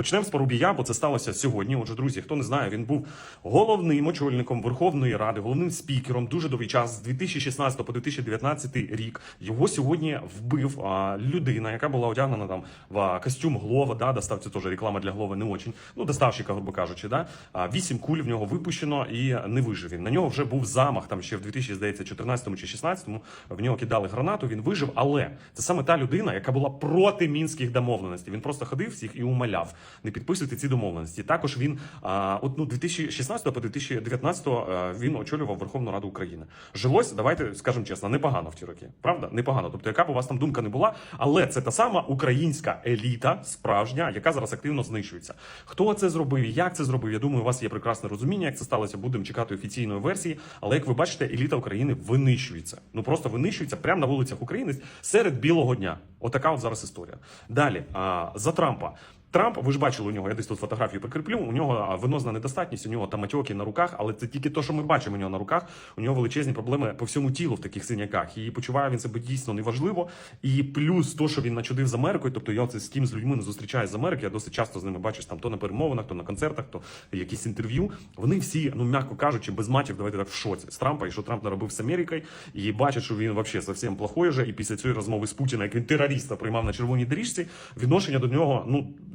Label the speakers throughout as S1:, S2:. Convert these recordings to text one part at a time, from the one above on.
S1: Почнемо з Порубія, бо це сталося сьогодні. Отже, друзі, хто не знає, він був головним очільником Верховної Ради, головним спікером дуже довгий час з 2016 по 2019 рік. Його сьогодні вбив а, людина, яка була одягнена там в костюм Глова. Да, достав це теж реклама для Глови не очень. Ну, доставщика, грубо кажучи, да. А, вісім куль в нього випущено і не вижив він. На нього вже був замах там ще в 2014 чи 16 В нього кидали гранату. Він вижив, але це саме та людина, яка була проти мінських домовленостей. Він просто ходив всіх і умоляв не підписуйте ці домовленості. Також він от ну 2016 по 2019 а, він очолював Верховну Раду України. Жилось, давайте скажемо чесно, непогано в ті роки. Правда, непогано. Тобто, яка б у вас там думка не була, але це та сама українська еліта, справжня, яка зараз активно знищується. Хто це зробив? Як це зробив? Я думаю, у вас є прекрасне розуміння, як це сталося. Будемо чекати офіційної версії. Але як ви бачите, еліта України винищується. Ну просто винищується прямо на вулицях України серед білого дня. Отака от зараз історія. Далі за Трампа. Трамп, ви ж бачили у нього, я десь тут фотографію прикріплю. У нього а, венозна недостатність, у нього там матьоки на руках, але це тільки те, що ми бачимо у нього на руках. У нього величезні проблеми по всьому тілу в таких синяках. І почуває він себе дійсно неважливо. І плюс то, що він начудив з Америкою, тобто я це з ким з людьми не зустрічаю з Америки. Я досить часто з ними бачусь там то на перемовинах, то на концертах, то якісь інтерв'ю. Вони всі, ну м'яко кажучи, без матів, давайте так в шоці з Трампа, і що Трамп наробив з Америкою, і бачать, що він взагалі зовсім плохой вже. І після цієї розмови з Путіна, як він терориста приймав на червоній доріжці, відношення до нього ну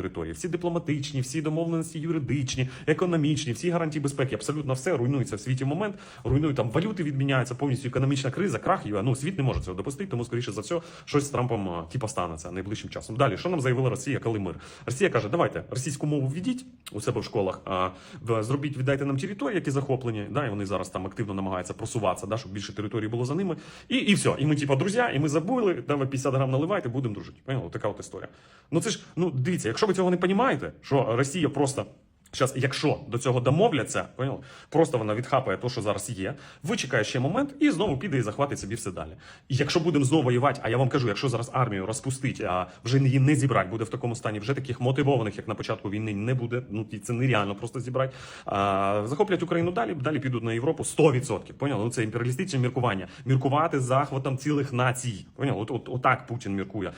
S1: території. Всі дипломатичні, всі домовленості юридичні, економічні, всі гарантії безпеки, абсолютно все руйнується в світі момент. Руйнують там валюти, відміняються повністю економічна криза, крах її. Ну світ не може цього допустити, тому скоріше за все, щось з Трампом типа станеться найближчим часом. Далі, що нам заявила Росія, коли мир? Росія каже, давайте російську мову введіть у себе в школах, а зробіть, віддайте нам території, які захоплені. Да, і вони зараз там активно намагаються просуватися, да, щоб більше території було за ними. І, і все. І ми, типа, друзі, і ми забули, давай 50 грам наливайте, будемо дружити. Поняли? Така от історія. Ну це ж, ну дивіться, якщо ви цього не розумієте, що Росія просто. Зараз, якщо до цього домовляться, поняли? просто вона відхапає те, що зараз є, вичекає ще момент і знову піде і захватить собі все далі. І якщо будемо знову воювати, а я вам кажу, якщо зараз армію розпустить, а вже її не зібрати, буде в такому стані, вже таких мотивованих, як на початку війни, не буде. Ну це нереально просто зібрати. А, захоплять Україну далі, далі підуть на Європу 100%. Поняли? Ну це імперіалістичне міркування. Міркувати захватом цілих націй. Поняли? От, от, отак Путін міркує.